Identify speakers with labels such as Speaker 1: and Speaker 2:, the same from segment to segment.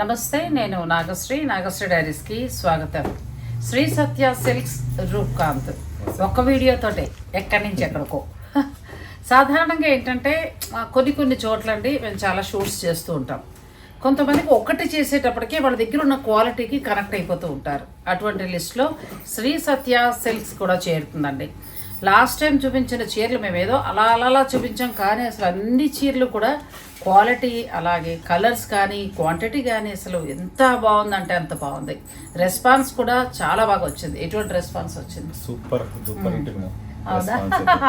Speaker 1: నమస్తే నేను నాగశ్రీ. నాగశ్రీ డైరీస్కి స్వాగతం. శ్రీ సత్య సిల్క్స్ రూప్కాంత్. ఒక్క వీడియోతోటే ఎక్కడి నుంచి ఎక్కడికో. సాధారణంగా ఏంటంటే కొన్ని కొన్ని చోట్లండి మేము చాలా షూట్స్ చేస్తూ ఉంటాం. కొంతమందికి ఒకటి చేసేటప్పటికే వాళ్ళ దగ్గర ఉన్న క్వాలిటీకి కనెక్ట్ అయిపోతూ ఉంటారు. అటువంటి లిస్ట్లో శ్రీ సత్య సిల్క్స్ కూడా చేరుతుందండి. లాస్ట్ టైం చూపించిన చీరలు మేము ఏదో అలా అలా అలా చూపించాం. కానీ అసలు అన్ని చీరలు కూడా క్వాలిటీ అలాగే కలర్స్ కానీ క్వాంటిటీ కానీ అసలు ఎంత బాగుందంటే అంత బాగుంది. రెస్పాన్స్ కూడా చాలా బాగా వచ్చింది. ఎటువంటి రెస్పాన్స్ వచ్చింది?
Speaker 2: సూపర్ సూపర్
Speaker 1: అవునా?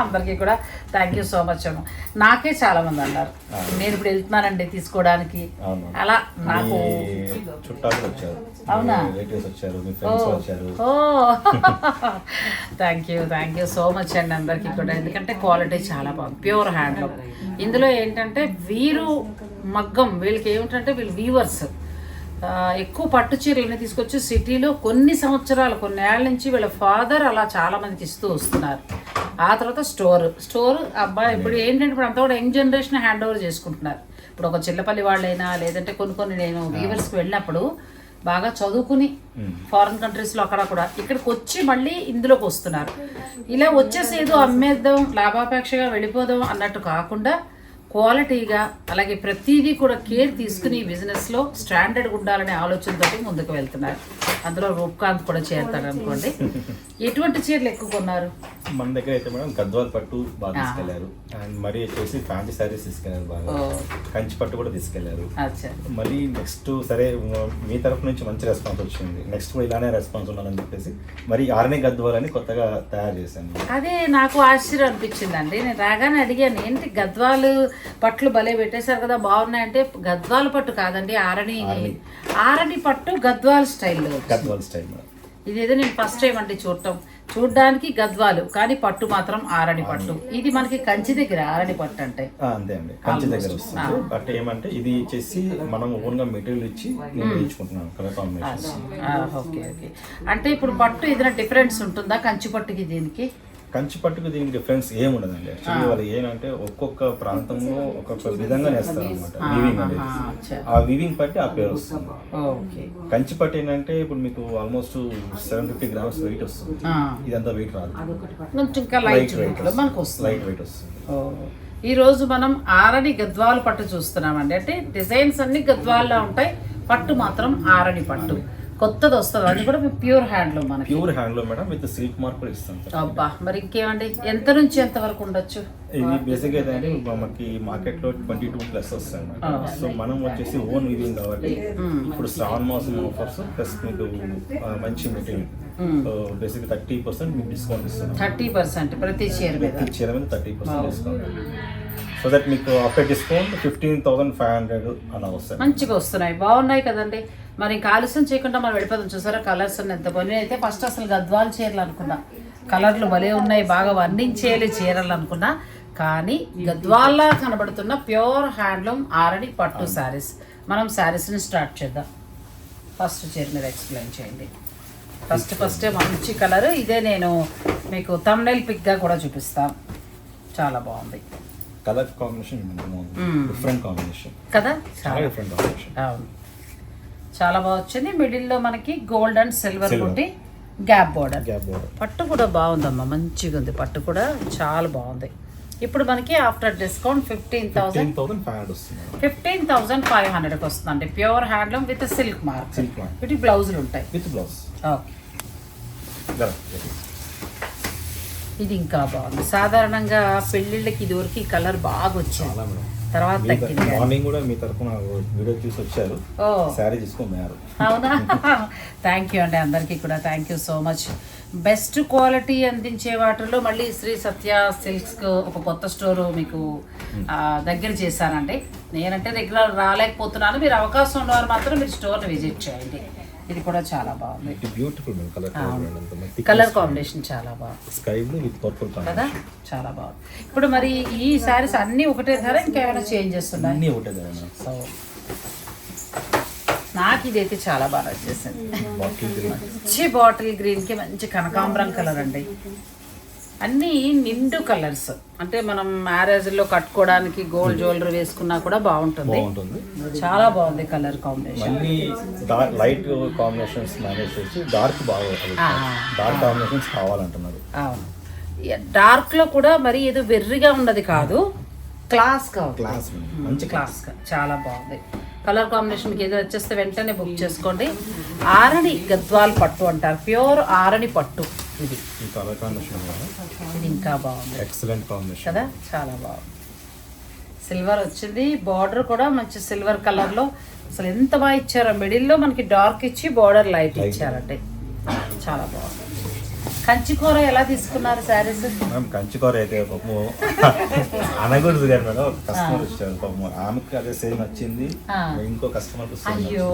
Speaker 1: అందరికీ కూడా థ్యాంక్ యూ సో మచ్ అమ్మ నాకే చాలా మంది అన్నారు. నేను ఇప్పుడు వెళ్తున్నానండి తీసుకోవడానికి. అలా నాకు
Speaker 2: చుట్టాలు వచ్చారు.
Speaker 1: అవునా? ఓ thank you thank you so much అండి అందరికీ కూడా. ఎందుకంటే క్వాలిటీ చాలా బాగుంది. ప్యూర్ హ్యాండ్లూమ్ ఇందులో ఏంటంటే వీరు మగ్గం వీళ్ళకి ఏమిటంటే వీళ్ళు వీవర్స్ ఎక్కువ పట్టు చీరలని తీసుకొచ్చి సిటీలో కొన్ని సంవత్సరాలు కొన్ని ఏళ్ళ నుంచి వీళ్ళ ఫాదర్ అలా చాలా మందికి ఇస్తూ వస్తున్నారు. ఆ తర్వాత స్టోర్ స్టోర్ అబ్బాయి ఇప్పుడు ఏంటంటే ఇప్పుడు అంతా కూడా యంగ్ జనరేషన్ హ్యాండ్ ఓవర్ చేసుకుంటున్నారు. ఇప్పుడు ఒక చిల్లపల్లి వాళ్ళైనా లేదంటే కొన్ని కొన్ని నేను వీవర్స్కి వెళ్ళినప్పుడు బాగా చదువుకుని ఫారిన్ కంట్రీస్లో అక్కడ కూడా ఇక్కడికి వచ్చి మళ్ళీ ఇందులోకి వస్తున్నారు. ఇలా వచ్చేసి ఏదో అమ్మేద్దాం లాభాపేక్షగా వెళ్ళిపోదాం అన్నట్టు కాకుండా క్వాలిటీగా అలాగే ప్రతిదీ కూడా కేర్ తీసుకుని బిజినెస్లో స్టాండర్డ్ ఉండాలనే ఆలోచనతో ముందుకు వెళ్తున్నారు. అందులో రూప్కాంత్ కూడా చేరతారు అనుకోండి. ఎటువంటి చీరలు ఎక్కువ కొన్నారు?
Speaker 2: మన దగ్గర అయితే మేడం గద్వాల్ పట్టు బాగా తీసుకెళ్ళారు. అండ్ మరీ వచ్చేసి ఫ్యాన్సీ సారీస్ తీసుకెళ్ళారు బాగా. కంచి పట్టు కూడా
Speaker 1: తీసుకెళ్ళారు.
Speaker 2: మళ్ళీ నెక్స్ట్ సరే మీ తరఫు నుంచి మంచి రెస్పాన్స్ వచ్చింది. నెక్స్ట్ కూడా ఇలానే రెస్పాన్స్ ఉండాలని చెప్పేసి మరి ఆర్నే గద్వాలని కొత్తగా తయారు చేశాను.
Speaker 1: అదే నాకు ఆశ్చర్యం అనిపించిందండి. నేను రాగానే అడిగాను ఏంటి గద్వాలు పట్లు భలే పెట్టేశారు కదా బాగున్నాయంటే గద్వాల పట్టు కాదండి ఆరణి. ఆరణి. పట్టు గద్వాల్ స్టైల్లో
Speaker 2: గద్వాల్ స్టైల్
Speaker 1: ఇదేదో నేను ఫస్ట్ టైం అండి చూడటం. చూడడానికి గద్వాలు కానీ పట్టు మాత్రం ఆరణి పట్టు. ఇది మనకి కంచి దగ్గర ఆరణి పట్టు అంటే.
Speaker 2: అంతే అండి. కంచి దగ్గర వస్తుంది. బట్ ఏమంటే ఇది వచ్చేసి మనం ఓన్గా మెటీరియల్ ఇచ్చి కలర్ కాంబినేషన్
Speaker 1: ఆ, ఓకే ఓకే. అంటే ఇప్పుడు పట్టు ఏదైనా డిఫరెన్స్ ఉంటుందా కంచి పట్టుకి దీనికి?
Speaker 2: కంచి పట్టుకు దీనికి డిఫరెన్స్ ఏం ఉండదండి యాక్చువల్లీ వాళ్ళు ఏంటంటే ఒక్కొక్క ప్రాంతంలో ఒక్కొక్క విధంగా నేస్తారు అనమాట వీవింగ్ అనేది.
Speaker 1: ఆ,
Speaker 2: వీవింగ్ బట్టి ఆ పేరు వస్తుంది.
Speaker 1: ఓకే.
Speaker 2: కంచి పట్టు ఏంటంటే ఇప్పుడు మీకు almost seven fifty grams weight వస్తుంది. ఇదంతా వెయిట్ రాదు.
Speaker 1: లైట్ వెయిట్లో మనకు వస్తుంది.
Speaker 2: లైట్ వెయిట్ వస్తుంది.
Speaker 1: ఓ. ఈ రోజు మనం ఆరని గద్వాల పట్టు చూస్తున్నామండి. అంటే డిజైన్స్ అన్ని గద్వాల్లో ఉంటాయి. పట్టు మాత్రం ఆరని పట్టు. కొత్తది వస్తుంది. అది కూడా ప్యూర్ హ్యాండ్లూమ్ మనకి.
Speaker 2: Pure handloom madam with silk mark కూడా ఇస్తాం సార్.
Speaker 1: అబ్బా మరి ఇంకేమండి? ఎంత నుంచి ఎంత వరకు ఉండొచ్చు?
Speaker 2: ఇది బేసిక్ అయితే అంటే మనకి మార్కెట్లో ట్వంటీ టూ ప్లస్ వస్తాయి సో మనం వచ్చేసి ఓన్ వీవింగ్ కాబట్టి ఇప్పుడు శ్రావణ మాసం ఆఫర్స్ ప్లస్ మీకు మంచి material. So basic thirty percent మీకు డిస్కౌంట్ ఇస్తున్నాం
Speaker 1: థర్టీ పర్సెంట్ ప్రతి చీర
Speaker 2: ప్రతి చీర మీద thirty percent discount so that మీకు after discount fifteen thousand five hundred అలా వస్తాయి.
Speaker 1: మంచిగా వస్తున్నాయి. బాగున్నాయి కదండి. మరి ఇంకా ఆలస్యం చేయకుండా మనం వెళ్ళిపోదాం. చూసారా కలర్స్ అన్ని ఎంత బాగున్నాయి. అయితే ఫస్ట్ అసలు గద్వాల చీరలు అనుకున్నా. కలర్లు భలే ఉన్నాయి. బాగా వర్ణించేయాలి చీరలు అనుకున్నా. కానీ గద్వాల్లా కనబడుతున్న ప్యూర్ హ్యాండ్లూమ్ ఆరడి పట్టు శారీస్. మనం శారీస్ని స్టార్ట్ చేద్దాం. ఫస్ట్ చీర మీద ఎక్స్ప్లెయిన్ చేయండి. ఫస్ట్ ఫస్టే మంచి కలర్. ఇదే నేను మీకు తమ్నైల్ పిక్గా కూడా చూపిస్తాను చాలా బాగుంది.
Speaker 2: కలర్ కాంబినేషన్ డిఫరెంట్ కాంబినేషన్
Speaker 1: కదా?
Speaker 2: చాలా డిఫరెంట్ కాంబినేషన్
Speaker 1: అవును. చాలా బాగా వచ్చింది. మిడిల్లో మనకి గోల్డ్ అండ్ సిల్వర్. బుట్టి గ్యాప్ బోర్డర్ పట్టు కూడా బాగుందమ్మా. మంచిగా ఉంది. పట్టు కూడా చాలా బాగుంది. ఇప్పుడు మనకి after discount fifteen thousand
Speaker 2: fifteen thousand five hundred వస్తుంది.
Speaker 1: హండ్రెడ్కి వస్తుందండి. Pure handloom with silk mark వీటి బ్లౌజులు ఉంటాయి.
Speaker 2: విత్ బ్లౌజ్
Speaker 1: ఇది ఇంకా బాగుంది. సాధారణంగా పెళ్ళిళ్ళకి ఇదివరకు ఈ కలర్ బాగా వచ్చింది. తర్వాత తగ్గింది
Speaker 2: మార్నింగ్ కూడా మీ తరఫున వీడియో చూసి వచ్చారు. శారీ తీసుకొని పోయారు.
Speaker 1: అవునా? థ్యాంక్ యూ అండి అందరికీ కూడా. Thank you so much best quality అందించే వాటిలో మళ్ళీ శ్రీ సత్య సిల్క్స్ ఒక కొత్త స్టోర్ మీకు దగ్గర చేశానండి. నేనంటే రెగ్యులర్ రాలేకపోతున్నాను. మీరు అవకాశం ఉన్నవారు మాత్రం మీరు స్టోర్ని విజిట్ చేయండి. ఇది కూడా చాలా బాగుంది.
Speaker 2: బ్యూటిఫుల్ కలర్
Speaker 1: కలర్ కాంబినేషన్ చాలా బాగుంది.
Speaker 2: స్కై బ్లూ విత్ పర్పుల్
Speaker 1: కదా? చాలా బాగుంది. ఇప్పుడు మరి ఈ శారీస్ అన్నీ ఒకటే ధర ఇంకేమైనా చేంజ్ చేస్తున్నాయి
Speaker 2: అన్నీ ఒకటే మేడం
Speaker 1: సో నాకు ఇదైతే చాలా బాగా వచ్చేసింది మంచి బాటిల్ గ్రీన్కి మంచి కనకాంబరం కలర్ అండి. అన్నీ నిండు కలర్స్. అంటే మనం మ్యారేజ్లో కట్టుకోవడానికి గోల్డ్ జ్యువెలరీ వేసుకున్నా కూడా బాగుంటుంది.
Speaker 2: బాగుంటుంది.
Speaker 1: చాలా బాగుంది కలర్ కాంబినేషన్.
Speaker 2: మళ్ళీ లైట్ కాంబినేషన్స్ మేనేజ్ చేసి డార్క్ బాగా. డార్క్ కాంబినేషన్స్ కావాలంటున్నారు.
Speaker 1: అవును. డార్క్లో కూడా మరి ఏదో వెర్రిగా ఉన్నది కాదు. క్లాస్గా ఉంది.
Speaker 2: క్లాస్ మంచి
Speaker 1: క్లాస్గా. చాలా బాగుంది. కలర్ కాంబినేషన్ మీకు ఏదో వచ్చేస్తే వెంటనే బుక్ చేసుకోండి. ఆరణి గద్వాల్ పట్టు అంటారు. ప్యూర్ ఆరణి పట్టు ఇది. ఇంకా బాగుంది.
Speaker 2: ఎక్సలెంట్ కాంబినేషన్
Speaker 1: కదా? చాలా బాగుంది. సిల్వర్ వచ్చింది. బార్డర్ కూడా మంచి సిల్వర్ కలర్లో అసలు ఎంత బాగా ఇచ్చారో. మిడిల్లో మనకి డార్క్ ఇచ్చి బార్డర్ లైట్. ఇచ్చారంటే చాలా బాగుంది. కంచి కూర ఎలా తీసుకున్నారు శారీస్?
Speaker 2: మేడం కంచికూర అయితే పాపము అనకూడదు కానీ మేడం ఒక కస్టమర్ వచ్చారు పాపము ఆమెకి అదే సేమ్ నచ్చింది.
Speaker 1: ఆ.
Speaker 2: ఇంకో కస్టమర్
Speaker 1: అయ్యో.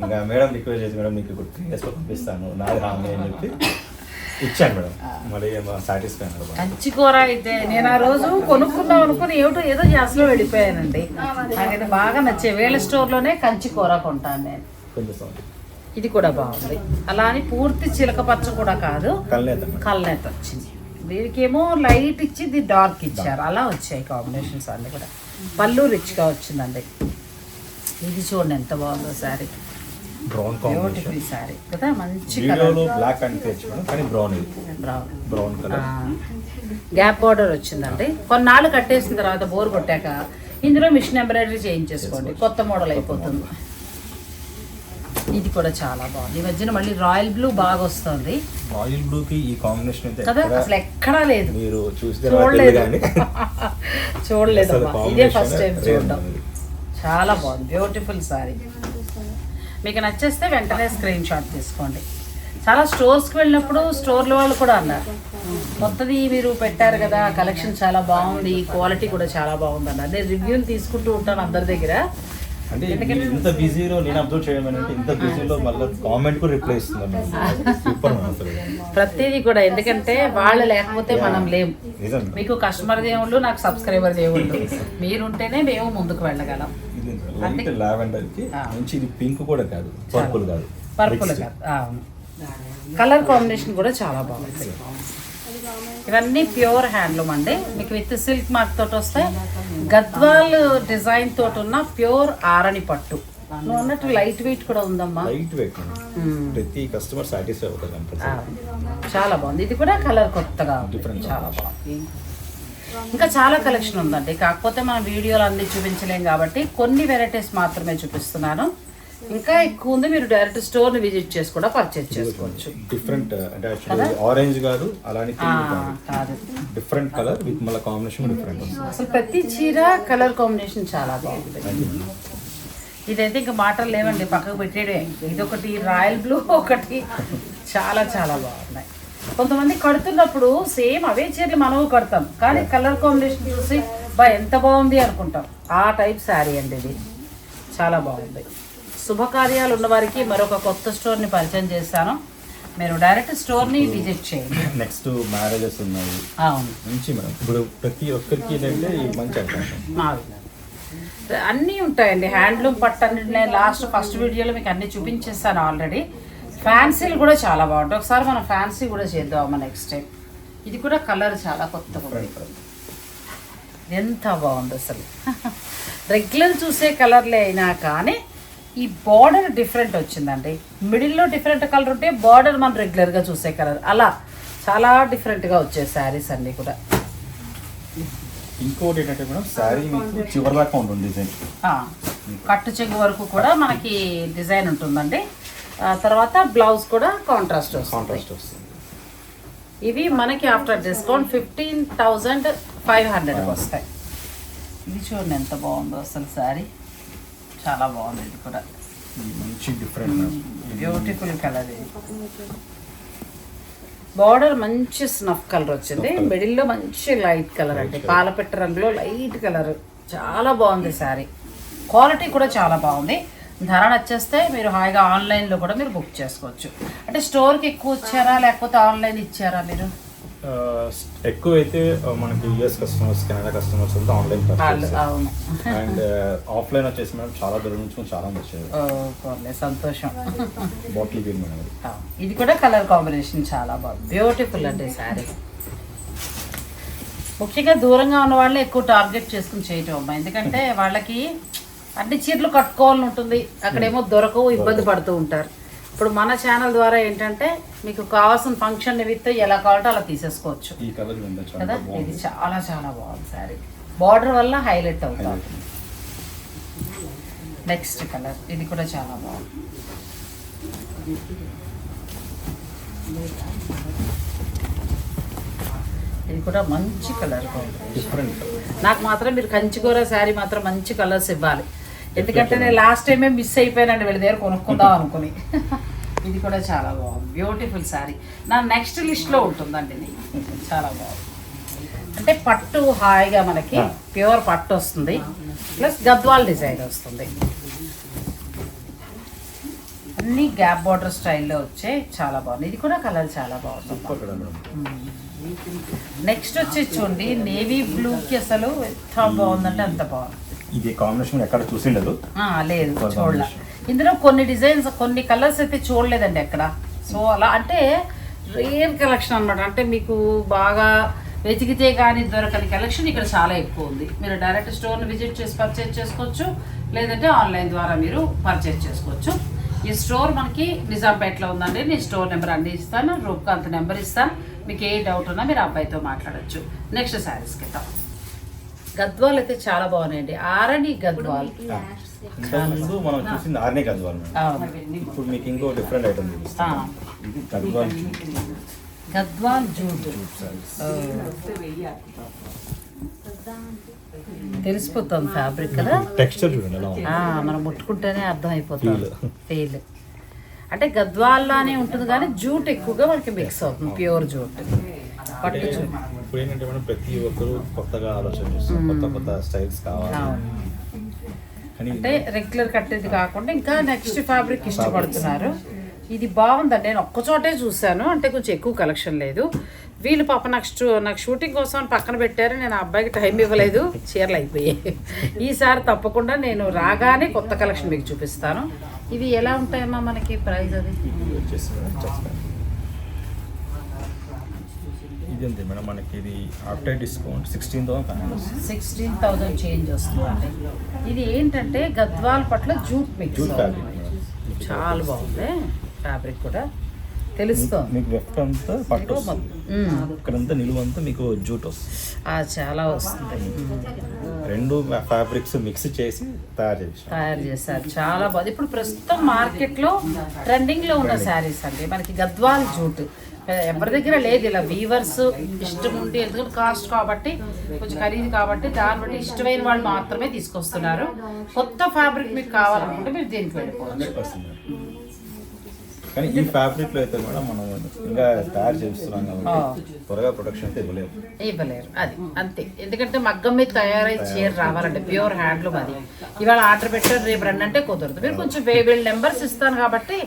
Speaker 2: ఇంకా మేడం రిక్వెస్ట్ చేసి మేడం మీకు త్రీ డేస్లో పంపిస్తాను. నాది హామీ అని చెప్పి ఇచ్చాను మేడం. మరి సాటిస్ఫై అన్నారు బాగా.
Speaker 1: కంచి కూర అయితే నేను ఆ రోజు కొనుక్కుందాం అనుకుని ఏమిటో ఏదో గ్యాస్లో వెళ్ళిపోయానండి. నాకైతే బాగా నచ్చే వేల స్టోర్లోనే కంచి కూర కొంటాను నేను.
Speaker 2: కొంచెం
Speaker 1: ఇది కూడా బాగుంది. అలా అని పూర్తి చిలక పచ్చ కూడా కాదు. కల్నేత. వచ్చింది. దీనికి ఏమో లైట్ ఇచ్చి ఇది డార్క్ ఇచ్చారు. అలా వచ్చాయి కాంబినేషన్స్ అన్ని కూడా. పళ్ళు రిచ్గా వచ్చిందండి. ఇది చూడండి ఎంత బాగుందో శారీ.
Speaker 2: Brown
Speaker 1: beautiful sari. కదా మంచి కలర్
Speaker 2: బ్లాక్ కానీ బ్రౌన్ ఇది.
Speaker 1: Brown
Speaker 2: brown colour
Speaker 1: gap border వచ్చిందండి. కొన్నాళ్ళు కట్టేసిన తర్వాత బోర్ కొట్టాక ఇందులో మిషన్ ఎంబ్రాయిడరీ చేయించేసుకోండి. కొత్త మోడల్ అయిపోతుంది. ఇది కూడా చాలా బాగుంది. ఈ మధ్యన మళ్ళీ రాయల్ బ్లూ బాగా వస్తుంది.
Speaker 2: రాయల్ బ్లూ కి ఈ కాంబినేషన్ అయితే
Speaker 1: కదా అసలు ఎక్కడా లేదు.
Speaker 2: మీరు చూస్తే
Speaker 1: చూడలేదు. చూడలేదు. ఇదే ఫస్ట్ టైం చూడడం.
Speaker 2: ఉంది.
Speaker 1: చాలా బాగుంది. బ్యూటిఫుల్ సారీ మీకు నచ్చేస్తే వెంటనే స్క్రీన్ షాట్ తీసుకోండి. చాలా స్టోర్స్కి వెళ్ళినప్పుడు స్టోర్ల వాళ్ళు కూడా అన్నారు. కొత్తది మీరు పెట్టారు కదా కలెక్షన్ చాలా బాగుంది క్వాలిటీ కూడా చాలా బాగుంది అన్నారు నేను రివ్యూలు తీసుకుంటూ ఉంటాను అందరి దగ్గర.
Speaker 2: అంటే ఇంత బిజీలో నేను అబ్జర్వ్ చేయడం ఏంటంటే ఇంత బిజీలో మళ్ళీ కామెంట్ కూడా రిప్లై ఇస్తున్నాను సూపర్
Speaker 1: ప్రతిదీ కూడా ఎందుకంటే వాళ్ళు లేకపోతే మనం లేం
Speaker 2: నిజం
Speaker 1: మీకు కస్టమర్ దేవుళ్ళు నాకు సబ్స్క్రైబర్ దేవుళ్ళు. మీరుంటేనే మేము ముందుకు వెళ్ళగలం.
Speaker 2: లైట్
Speaker 1: లావెండర్కి.
Speaker 2: మంచి ఇది పింక్ కూడా కాదు పర్పుల్ కాదు.
Speaker 1: పర్పుల్. కాదు. కలర్ కాంబినేషన్ కూడా చాలా బాగుంది. ఇవన్నీ ప్యూర్ హ్యాండ్లూమ్ అండి. మీకు విత్ సిల్క్ మార్క్ తోటి వస్తే గద్వాల్ డిజైన్ తోటి ఉన్న ప్యూర్ ఆరణి పట్టు. నువ్వు అన్నట్టు లైట్ వెయిట్ కూడా ఉందమ్మా.
Speaker 2: Light weight. ప్రతి కస్టమర్ సాటిస్ఫై అవుతారు.
Speaker 1: చాలా బాగుంది. ఇది కూడా కలర్ కొత్తగా చాలా బాగుంది. ఇంకా చాలా కలెక్షన్ ఉందండి. కాకపోతే మనం వీడియోలు అన్ని చూపించలేం కాబట్టి కొన్ని వెరైటీస్ మాత్రమే చూపిస్తున్నాను. ఇంకా ఎక్కువ ఉంది మీరు డైరెక్ట్ స్టోర్ని విజిట్ చేసి కూడా పర్చేజ్ చేసుకోవచ్చు.
Speaker 2: డిఫరెంట్ అంటే యాక్చువల్లీ ఆరెంజ్ కాదు అలానే కాదు. డిఫరెంట్ కలర్ విత్ మళ్ళీ కాంబినేషన్ డిఫరెంట్
Speaker 1: అసలు ప్రతి చీర కలర్ కాంబినేషన్ చాలా బాగుంది ఇదైతే ఇంకా మాటలు లేవండి పక్కకు పెట్టేడే ఇదొకటి రాయల్ బ్లూ ఒకటి చాలా చాలా బాగున్నాయి. కొంతమంది కడుతున్నప్పుడు సేమ్ అవే చీరలు మనము కడతాం కానీ కలర్ కాంబినేషన్ చూసి బా ఎంత బాగుంది అనుకుంటాం. ఆ టైప్ శారీ అండి ఇది. చాలా బాగుంది. శుభకార్యాలు ఉన్న వారికి మరొక కొత్త స్టోర్ని పరిచయం చేశాను. మీరు డైరెక్ట్ స్టోర్ని విజిట్ చేయండి.
Speaker 2: నెక్స్ట్ మ్యారేజెస్ ఉన్నాయి.
Speaker 1: అవును.
Speaker 2: మంచి మేడం. ఇప్పుడు ప్రతి ఒక్కరికి ఏంటంటే మంచి అవకాశం.
Speaker 1: అన్నీ ఉంటాయండి. హ్యాండ్లూమ్ పట్టు అన్నిటి నేను లాస్ట్ ఫస్ట్ వీడియోలో మీకు అన్ని చూపించేస్తాను ఆల్రెడీ. ఫ్యాన్సీలు కూడా చాలా బాగుంటాయి. ఒకసారి మనం ఫ్యాన్సీ కూడా చేద్దామా నెక్స్ట్ టైం. ఇది కూడా కలర్ చాలా కొత్తగా ఉంది. ఎంత బాగుంది అసలు. రెగ్యులర్ చూసే కలర్లే అయినా కానీ ఈ బార్డర్ డిఫరెంట్ వచ్చిందండి. మిడిల్లో డిఫరెంట్ కలర్ ఉంటే బార్డర్ మనం రెగ్యులర్గా చూసే కలర్ అలా చాలా డిఫరెంట్గా వచ్చే శారీస్ అన్నీ కూడా.
Speaker 2: ఇంకోటి ఏంటంటే మేడం శారీ మీకు చివరి దాకా ఉంటుంది డిజైన్
Speaker 1: ఆ, కట్టు చెంగు వరకు కూడా మనకి డిజైన్ ఉంటుందండి. తర్వాత బ్లౌజ్ కూడా కాంట్రాస్ట్ వస్తుంది.
Speaker 2: కాంట్రాస్ట్ వస్తుంది.
Speaker 1: ఇవి మనకి after discount fifteen thousand five hundred వస్తాయి. ఇది చూడండి ఎంత బాగుందో అసలు శారీ చాలా బాగుంది ఇది కూడా.
Speaker 2: మంచి డిఫరెంట్
Speaker 1: బ్యూటిఫుల్ కలర్ ఇది బార్డర్ మంచి స్నఫ్ కలర్ వచ్చింది. మిడిల్లో మంచి లైట్ కలర్ అండి పాలపెట్ట రంగులో లైట్ కలర్ చాలా బాగుంది శారీ క్వాలిటీ కూడా చాలా బాగుంది. ధర నచ్చేస్తే మీరు హాయిగా ఆన్లైన్లో కూడా మీరు బుక్ చేసుకోవచ్చు. అంటే స్టోర్కి ఎక్కువ వచ్చారా లేకపోతే ఆన్లైన్ ఇచ్చారా మీరు?
Speaker 2: ఎక్కువైతే మనకి యుఎస్ కస్టమర్స్ కెనడా కస్టమర్స్ అంతా ఆన్లైన్
Speaker 1: వాళ్ళు
Speaker 2: అండ్ ఆఫ్లైన్ వచ్చేసి మేడం చాలా దూరం నుంచి చాలా మంది
Speaker 1: సంతోషం.
Speaker 2: Bottle green madam.
Speaker 1: ఇది కూడా కలర్ కాంబినేషన్ చాలా బాగుంది బ్యూటిఫుల్ అండి శారీ. ముఖ్యంగా దూరంగా ఉన్న వాళ్ళని ఎక్కువ టార్గెట్ చేసుకుని చేయటం అమ్మా. ఎందుకంటే వాళ్ళకి అన్ని చీరలు కట్టుకోవాలని ఉంటుంది. అక్కడేమో దొరకవు ఇబ్బంది పడుతూ ఉంటారు. ఇప్పుడు మన ఛానల్ ద్వారా ఏంటంటే మీకు కావాల్సిన ఫంక్షన్ నిమిత్తం ఎలా కావాలంటే అలా తీసేసుకోవచ్చు.
Speaker 2: ఈ కలర్
Speaker 1: కదా? ఇది చాలా చాలా బాగుంది సారీ. బార్డర్ వల్ల హైలైట్ అవుతుంది నెక్స్ట్ కలర్ ఇది కూడా చాలా బాగుంది. ఇది కూడా మంచి కలర్
Speaker 2: డిఫరెంట్
Speaker 1: నాకు మాత్రం మీరు కంచికూర శారీ మాత్రం మంచి కలర్స్ ఇవ్వాలి. ఎందుకంటే నేను లాస్ట్ టైమే మిస్ అయిపోయానండి వీళ్ళ దగ్గర కొనుక్కుందాం అనుకుని. ఇది కూడా చాలా బాగుంది. బ్యూటిఫుల్ శారీ నా నెక్స్ట్ లిస్ట్లో ఉంటుందండి ఇది. చాలా బాగుంది. అంటే పట్టు హాయిగా మనకి ప్యూర్ పట్టు వస్తుంది. ప్లస్ గద్వాల్ డిజైన్ వస్తుంది. అన్ని గ్యాప్ బార్డర్ స్టైల్లో వచ్చే చాలా బాగుంది. ఇది కూడా కలర్ చాలా బాగుంది. నెక్స్ట్ వచ్చేసి చూడండి. నేవీ బ్లూకి అసలు ఎంత బాగుందంటే అంత బాగుంది.
Speaker 2: ఇది కాంబినేషన్ ఎక్కడ చూసిండదు.
Speaker 1: లేదు. చూడలే. ఇందులో కొన్ని డిజైన్స్ కొన్ని కలర్స్ అయితే చూడలేదండి ఎక్కడ. సో అలా అంటే రేర్ కలెక్షన్ అన్నమాట. అంటే మీకు బాగా వెతికితే కానీ దొరకని కలెక్షన్ ఇక్కడ చాలా ఎక్కువ ఉంది. మీరు డైరెక్ట్ స్టోర్ని విజిట్ చేసి పర్చేజ్ చేసుకోవచ్చు. లేదంటే ఆన్లైన్ ద్వారా మీరు పర్చేజ్ చేసుకోవచ్చు. ఈ స్టోర్ మనకి నిజాంపేటలో ఉందండి. నేను స్టోర్ నెంబర్ అన్ని ఇస్తాను. రూప్కాంత్ నెంబర్ ఇస్తాను. మీకు ఏ డౌట్ ఉన్నా మీరు అబ్బాయితో మాట్లాడొచ్చు. నెక్స్ట్ శారీస్కి వెళ్తాం గద్వాలు అయితే చాలా బాగున్నాయండి. ఆరణి గద్వాల్.
Speaker 2: ఇంతకుముందు మనం చూసింది ఆర్నే
Speaker 1: అవును.
Speaker 2: ఇప్పుడు మీకు ఇంకో డిఫరెంట్ ఐటమ్ ఇది గద్వాల్
Speaker 1: గద్వాల్ జూట్. తెలిసిపోతుంది ఫ్యాబ్రిక్ కదా?
Speaker 2: టెక్స్చర్ చూడండి
Speaker 1: మనం ముట్టుకుంటేనే అర్థం అయిపోతుంది. ఫీల్ అంటే గద్వాల్లానే ఉంటుంది కానీ జూట్ ఎక్కువగా మనకి మిక్స్ అవుతుంది ప్యూర్ జూట్. పట్టు జూట్.
Speaker 2: ఇప్పుడు ఏంటంటే మనం ప్రతి ఒక్కరు కొత్తగా ఆలోచన చేస్తాం కొత్త కొత్త స్టైల్స్ కావాలి.
Speaker 1: అంటే రెగ్యులర్ కట్టేది కాకుండా ఇంకా నెక్స్ట్ ఫ్యాబ్రిక్ ఇష్టపడుతున్నారు. ఇది బాగుందండి. నేను ఒక్కచోటే చూశాను. అంటే కొంచెం ఎక్కువ కలెక్షన్ లేదు. వీళ్ళు పాప నాకు నాకు షూటింగ్ కోసం పక్కన పెట్టారు. నేను ఆ అబ్బాయికి టైం ఇవ్వలేదు. చీరలు అయిపోయాయి. ఈసారి తప్పకుండా నేను రాగానే కొత్త కలెక్షన్ మీకు చూపిస్తాను. ఇవి ఎలా ఉంటాయమ్మా మనకి ప్రైస్ అది?
Speaker 2: ఇది ఉంది మేడం? మనకి ఇది after discount sixteen thousand
Speaker 1: sixteen thousand change వస్తుందండి. ఇది ఏంటంటే గద్వాల్ పట్ల జూట్ మిక్స్.
Speaker 2: జూట్ ఫ్యాబ్రిక్
Speaker 1: చాలా బాగుంది. ఫ్యాబ్రిక్ కూడా తెలుస్తుంది
Speaker 2: మీకు లెఫ్ట్ అంతా పట్టు వస్తుంది. ఇక్కడంతా నిలువ అంతా మీకు జూట్ వస్తుంది.
Speaker 1: చాలా వస్తుంది.
Speaker 2: రెండు ఫ్యాబ్రిక్స్ మిక్స్ చేసి తయారు చేసాం
Speaker 1: తయారు చేశారు. చాలా బాగుంది. ఇప్పుడు ప్రస్తుతం మార్కెట్లో ట్రెండింగ్లో ఉన్న శారీస్ అండి. మనకి గద్వాల్ జూట్. ఎవరి దగ్గర లేదు. ఇలా వీవర్స్ ఇష్టం ఉండి ఎందుకంటే కాస్ట్ కాబట్టి కొంచెం ఖరీదు కాబట్టి దాన్ని బట్టి ఇష్టమైన వాళ్ళు మాత్రమే తీసుకొస్తున్నారు. కొత్త ఫ్యాబ్రిక్ మీకు కావాలనుకుంటే మీరు దీనికి వెళ్ళిపోవచ్చు.
Speaker 2: కానీ ఈ ఫ్యాబ్రిక్లో అయితే కూడా మనం ఇంకా తయారు చేస్తున్నాం కాబట్టి త్వరగా ప్రొడక్షన్ అయితే ఇవ్వలేము.
Speaker 1: ఇవ్వలేరు. అది అంతే. ఎందుకంటే మగ్గం మీద తయారై చీర రావాలంటే ప్యూర్ హ్యాండ్లూమ్ అది. ఇవాళ ఆర్డర్ పెట్టారు రేపు రండి అంటే కుదరదు. మీరు కొంచెం వీళ్ళ నెంబర్స్ ఇస్తాను కాబట్టి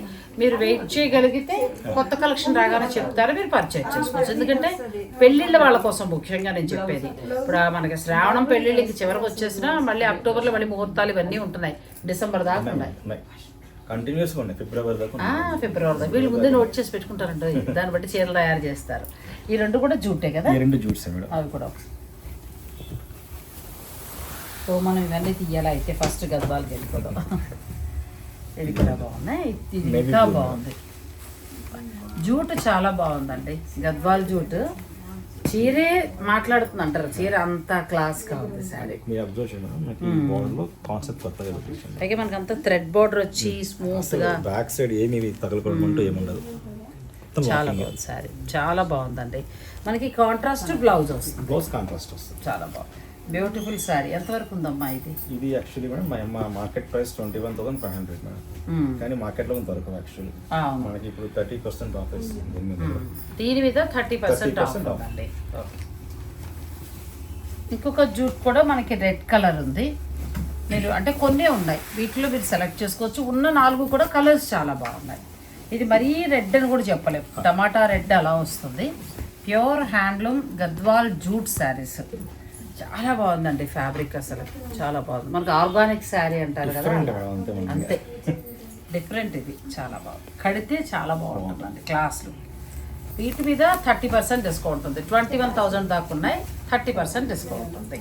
Speaker 1: మీరు వెయిట్ చేయగలిగితే కొత్త కలెక్షన్ రాగానే చెప్తారు మీరు పర్చేజ్ చేసుకోవచ్చు. ఎందుకంటే పెళ్ళిళ్ళ వాళ్ళ కోసం ముఖ్యంగా నేను చెప్పేది. ఇప్పుడు మనకి శ్రావణం పెళ్ళిళ్ళకి చివరికి వచ్చేసినా మళ్ళీ అక్టోబర్లో మళ్ళీ ముహూర్తాలు ఇవన్నీ ఉంటున్నాయి. డిసెంబర్ దాకా ఉన్నాయి.
Speaker 2: ఉన్నాయి కంటిన్యూస్గా ఉన్నాయి ఫిబ్రవరి దాకా.
Speaker 1: ఫిబ్రవరి దాకా వీళ్ళు ముందే నోట్ చేసి పెట్టుకుంటారంట దాన్ని బట్టి చీరలు తయారు చేస్తారు. ఈ రెండు కూడా జూటే కదా?
Speaker 2: ఈ రెండు జూట్స్ మేడం.
Speaker 1: అవి కూడా సో మనం ఇవన్నీ తీయాలి? అయితే ఫస్ట్ గద్వాలకి వెళ్ళిపోదాం. ఇది కూడా బాగున్నాయి. ఇది ఇంకా. బాగుంది. జూట్ చాలా బాగుందండి. గద్వాల్ జూట్. చీరే మాట్లాడుతుంది అంటారు. చీర అంతా క్లాస్గా ఉంది సారీ
Speaker 2: మీరు అబ్జర్వ్ చేయండి బోర్డర్లో కాన్సెప్ట్ కొత్తగా చూపించండి.
Speaker 1: పైగా మనకి అంతా థ్రెడ్ బార్డర్ వచ్చి స్మూత్గా
Speaker 2: బ్యాక్ సైడ్ ఏమి తగలకూడదు ఏముండదు.
Speaker 1: చాలా బాగుంది సారీ చాలా బాగుందండి. మనకి కాంట్రాస్ట్ బ్లౌజ్ వస్తుంది.
Speaker 2: బ్లౌజ్ కాంట్రాస్ట్ వస్తుంది.
Speaker 1: చాలా బాగుంది. బ్యూటిఫుల్ సారీ ఎంతవరకు ఉందమ్మా ఇది?
Speaker 2: ఇది యాక్చువల్లీ మేడం మా market price twenty one thousand five hundred madam.
Speaker 1: మ్మ్.
Speaker 2: కానీ మార్కెట్లో దొరకవు యాక్చువల్లీ
Speaker 1: అవును.
Speaker 2: మనకి ఇప్పుడు థర్టీ పర్సెంట్ ఆఫ్ దీని మీద.
Speaker 1: Thirty percent off
Speaker 2: 30% off.
Speaker 1: ఉందండి. ఇంకొక జూట్ కూడా మనకి రెడ్ కలర్ ఉంది. మీరు అంటే కొన్ని ఉన్నాయి. వీటిలో మీరు సెలెక్ట్ చేసుకోవచ్చు. ఉన్న నాలుగు కూడా కలర్స్ చాలా బాగున్నాయి. ఇది మరీ రెడ్ అని కూడా చెప్పలేము టమాటా రెడ్ అలా వస్తుంది. Pure handloom Gadwal jute saris చాలా బాగుందండి ఫ్యాబ్రిక్ అసలు. చాలా బాగుంది. మనకి ఆర్గానిక్ శారీ అంటారు కదా.
Speaker 2: అంతే
Speaker 1: డిఫరెంట్ ఇది. చాలా బాగుంది. కడితే చాలా బాగుంటుందండి క్లాస్లు వీటి మీద థర్టీ పర్సెంట్ డిస్కౌంట్ ఉంది. ట్వంటీ వన్ థౌజండ్ దాకా ఉన్నాయి. థర్టీ పర్సెంట్ డిస్కౌంట్ ఉంది.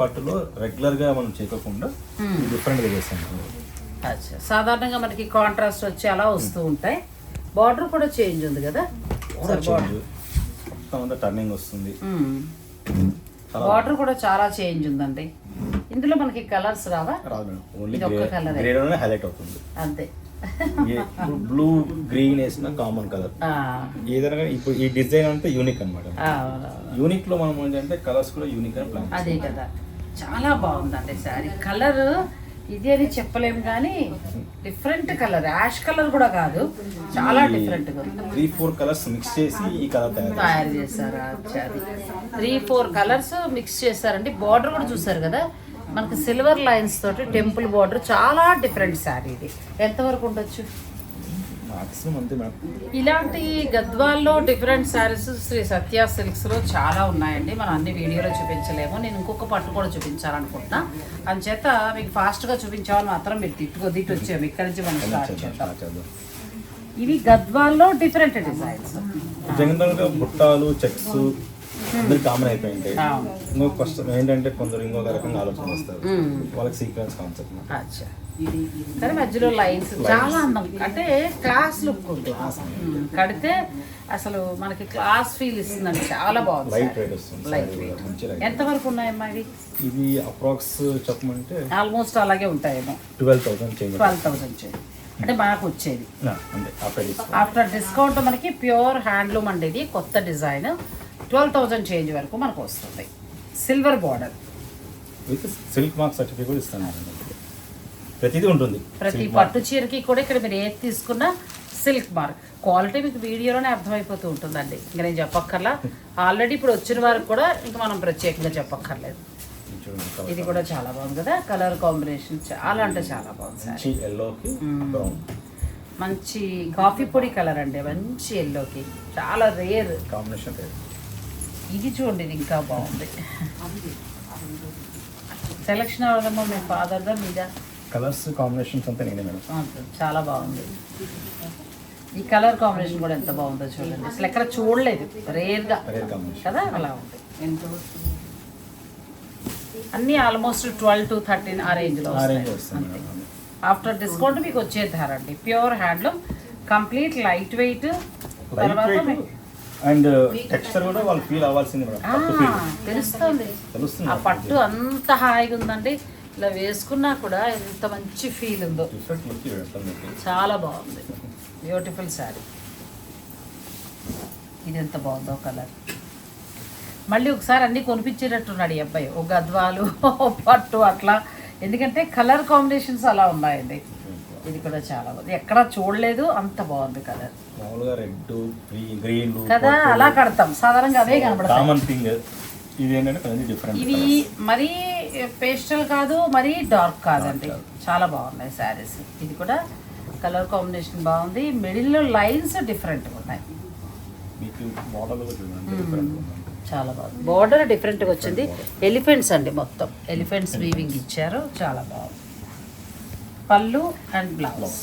Speaker 2: పట్టులో రెగ్యులర్గా మనం చేయకుండా
Speaker 1: Hmm.
Speaker 2: డిఫరెంట్
Speaker 1: సాధారణంగా మనకి కాంట్రాస్ట్ వచ్చి అలా వస్తూ ఉంటాయి. బార్డర్ కూడా చేంజ్ ఉంది కదా.
Speaker 2: అంతా టర్నింగ్ వస్తుంది.
Speaker 1: బార్డర్ కూడా చాలా చేంజ్ ఉందండి. ఇందులో మనకి కలర్స్ రావా?
Speaker 2: రాదు మేడం. ఓన్లీ హైలైట్ అవుతుంది.
Speaker 1: అంతే.
Speaker 2: బ్లూ గ్రీన్ వేసిన కామన్ కలర్ ఏదైనా ఇప్పుడు ఈ డిజైన్ అంతా యూనిక్ అనమాట. యూనిక్లో మనం ఏంటంటే కలర్స్ కూడా యూనిక్ అని ప్లాన్
Speaker 1: అదే కదా. చాలా బాగుందండి శారీ కలర్ ఇది అని చెప్పలేము కానీ డిఫరెంట్ కలర్ యాష్ కలర్ కూడా కాదు. చాలా different
Speaker 2: three four colours mix చేసి ఈ కలర్ తయారు
Speaker 1: చేశారు. అది. త్రీ ఫోర్ కలర్స్ మిక్స్ చేశారండి బార్డర్ కూడా చూసారు కదా? మనకి సిల్వర్ లైన్స్ తోటి టెంపుల్ బార్డర్ చాలా డిఫరెంట్ శారీ ఇది. ఎంతవరకు ఉండొచ్చు? ఇలాంటి గద్వాల్లో డిఫరెంట్ శారీస్ శ్రీ సత్య సిల్క్స్లో చాలా ఉన్నాయండి. మనం అన్ని వీడియోలో చూపించలేము. నేను ఇంకొక పట్టు కూడా చూపించాలనుకుంటున్నా. అందుచేత మీకు ఫాస్ట్గా చూపించామని మాత్రం మీరు తిట్టుకో తిట్టు వచ్చాము ఇక్కడి నుంచి మనం స్టార్ట్ చేద్దాం ఇవి గద్వాల్లో డిఫరెంట్ డిజైన్స్
Speaker 2: జనరల్గా బుట్టాలు చెక్స్ అందరు కామన్ అయిపోయింటాయి. ఇంకో కష్టం ఏంటంటే కొందరు ఇంకొక రకంగా ఆలోచన వస్తారు. వాళ్ళకి సీక్వెన్స్ కాన్సెప్ట్
Speaker 1: కానీ మధ్యలో లైన్స్ చాలా అందం. అంటే క్లాస్ లుక్ కడితే అసలు మనకి క్లాస్ ఫీల్ ఇస్తుందండి. చాలా బాగుంది
Speaker 2: లైట్ వెయిట్ వస్తుంది
Speaker 1: లైట్ వెయిట్ ఎంత వరకు ఉన్నాయమ్మా ఇవి
Speaker 2: ఇది అప్రాక్స్ చెప్పమంటే
Speaker 1: ఆల్మోస్ట్ అలాగే ఉంటాయేమో.
Speaker 2: Twelve thousand change
Speaker 1: twelve thousand అంటే మనకు వచ్చేది.
Speaker 2: అంటే ఆఫ్టర్ డిస్కౌంట్
Speaker 1: ఆఫ్టర్ డిస్కౌంట్ మనకి ప్యూర్ హ్యాండ్లూమ్ అండి ఇది. కొత్త డిజైన్ ట్వెల్వ్ థౌసండ్ చేంజ్ వరకు మనకు వస్తుంది. Silver border
Speaker 2: with silk mark certificate ఇస్తాను. ప్రతిదీ ఉంటుంది.
Speaker 1: ప్రతి. పట్టు చీరకి కూడా ఇక్కడ మీరు ఏది తీసుకున్నా సిల్క్ మార్క్. క్వాలిటీ మీకు వీడియోలోనే అర్థమైపోతూ ఉంటుందండి. ఇంకా నేను చెప్పక్కర్లా. ఆల్రెడీ ఇప్పుడు వచ్చిన వారికి కూడా ఇంకా మనం ప్రత్యేకంగా చెప్పక్కర్లేదు.
Speaker 2: ఇది
Speaker 1: కూడా చాలా బాగుంది కదా. కలర్ కాంబినేషన్ చాలా అంటే చాలా బాగుంది
Speaker 2: మంచి
Speaker 1: కాఫీ పొడి కలర్ అండి. మంచి ఎల్లోకి చాలా రేర్
Speaker 2: కాంబినేషన్
Speaker 1: ఇది చూడండి ఇది ఇంకా బాగుంది. సెలక్షన్ అవ్వడమో మీ ఫాదర్దా మీదా?
Speaker 2: కలర్స్ కాంబినేషన్స్ అంతా నేనే మేడం.
Speaker 1: చాలా బాగుంది. ఈ కలర్ కాంబినేషన్ కూడా ఎంత బాగుందో చూడండి. అసలు ఎక్కడ చూడలేదు. రేర్గా కదా అలా ఉంది. అన్నీ ఆల్మోస్ట్ ట్వెల్వ్ టు థర్టీన్ ఆ రేంజ్లో ఆఫ్టర్ డిస్కౌంట్ మీకు వచ్చే ధర అండి. Pure handloom complete light weight తర్వాత
Speaker 2: అండ్ టెక్స్చర్ కూడా వాళ్ళు ఫీల్ అవ్వాల్సింది
Speaker 1: తెలుస్తుంది.
Speaker 2: తెలుస్తుంది
Speaker 1: ఆ పట్టు అంత హాయిగా ఉందండి ఇలా వేసుకున్నా కూడా ఎంత మంచి ఫీల్ ఉందో. చాలా బాగుంది. బ్యూటిఫుల్ శారీ ఇది ఎంత బాగుందో కలర్ మళ్ళీ ఒకసారి అన్నీ కొనిపించేటట్టున్నాడు ఈ అబ్బాయి. ఒక గద్వాలు పట్టు అట్లా. ఎందుకంటే కలర్ కాంబినేషన్స్ అలా ఉన్నాయండి. ఇది కూడా చాలా బాగుంది. ఎక్కడ చూడలేదు అంత బాగుంది కలర్
Speaker 2: మామూలుగా రెడ్ గ్రీన్
Speaker 1: కదా అలా కడతాం. సాధారణంగా అవే కనబడతాయి.
Speaker 2: కామన్ థింగ్ ఇది ఏంటంటే కొంచెం డిఫరెంట్
Speaker 1: ఇవి మరీ పేస్టల్ కాదు మరీ డార్క్ కాదండి. చాలా బాగున్నాయి శారీస్ ఇది కూడా కలర్ కాంబినేషన్ బాగుంది. మిడిల్లో లైన్స్ డిఫరెంట్ ఉన్నాయి. చాలా బాగుంది. బోర్డర్ డిఫరెంట్గా వచ్చింది. ఎలిఫెంట్స్ అండి మొత్తం. ఎలిఫెంట్స్ వీవింగ్ ఇచ్చారు. చాలా బాగుంది. పళ్ళు అండ్ బ్లౌజ్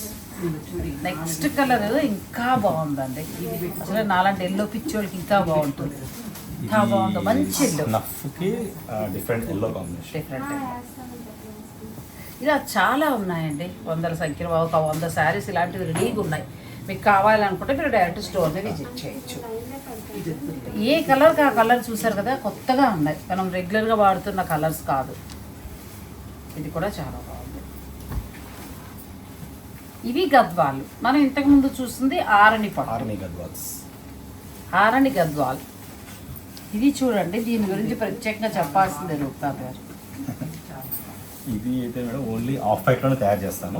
Speaker 1: నెక్స్ట్ కలర్ ఇంకా బాగుందండి. అసలు నాలాంటి ఎల్లో పిచ్చోళ్ళకి ఇంకా బాగుంటుంది. ఇంకా బాగుంది మంచి ఎల్లో
Speaker 2: నఫ్కి డిఫరెంట్ ఎల్లో కాంబినేషన్
Speaker 1: డిఫరెంట్ ఇలా చాలా ఉన్నాయండి. వందల సంఖ్యలో ఒక వంద శారీస్ ఇలాంటివి రెడీగా ఉన్నాయి. మీకు కావాలనుకుంటే మీరు డైరెక్ట్ స్టోర్ని విజిట్ చేయొచ్చు. ఏ కలర్కి ఆ కలర్ చూసారు కదా కొత్తగా ఉన్నాయి. మనం రెగ్యులర్గా వాడుతున్న కలర్స్ కాదు. ఇది కూడా చాలా బాగుంది. ఇవి గద్వాలు. మనం ఇంతకుముందు చూస్తుంది ఆరణి పట్టు
Speaker 2: ఆర్మీ గద్వాల్స్
Speaker 1: ఆరణి గద్వాల్. ఇది చూడండి దీని గురించి ప్రత్యేకంగా చెప్పాల్సిందే రూపా గారు.
Speaker 2: ఇది అయితే మేడం ఓన్లీ ఆఫ్ వైట్లోనే తయారు చేస్తాను.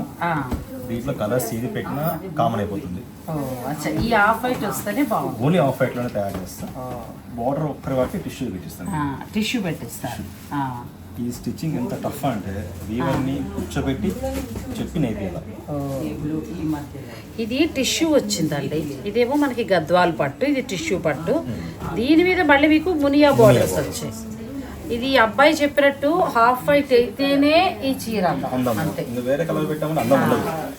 Speaker 2: దీంట్లో కలర్స్ ఏది పెట్టినా కామన్ అయిపోతుంది.
Speaker 1: ఈ ఆఫ్ వైట్ వస్తేనే బాగుంది
Speaker 2: ఓన్లీ ఆఫ్ వైట్లోనే తయారు చేస్తాను బార్డర్ ఒక్కరి వరకు టిష్యూ పెట్టిస్తాను.
Speaker 1: టిష్యూ పెట్టిస్తారు. ఆ,
Speaker 2: ఈ స్టిచ్చింగ్ ఎంత టఫ్ అంటే వీవర్ని కూర్చోబెట్టి చెప్పి నేర్పియాలి.
Speaker 1: ఇది టిష్యూ వచ్చిందండి. ఇదేమో మనకి గద్వాల్ పట్టు ఇది టిష్యూ పట్టు. దీని మీద మళ్ళీ మీకు మునియా బోర్డర్స్ వచ్చాయి. ఇది అబ్బాయి చెప్పినట్టు హాఫ్ వైట్ అయితేనే ఈ చీర అంతే.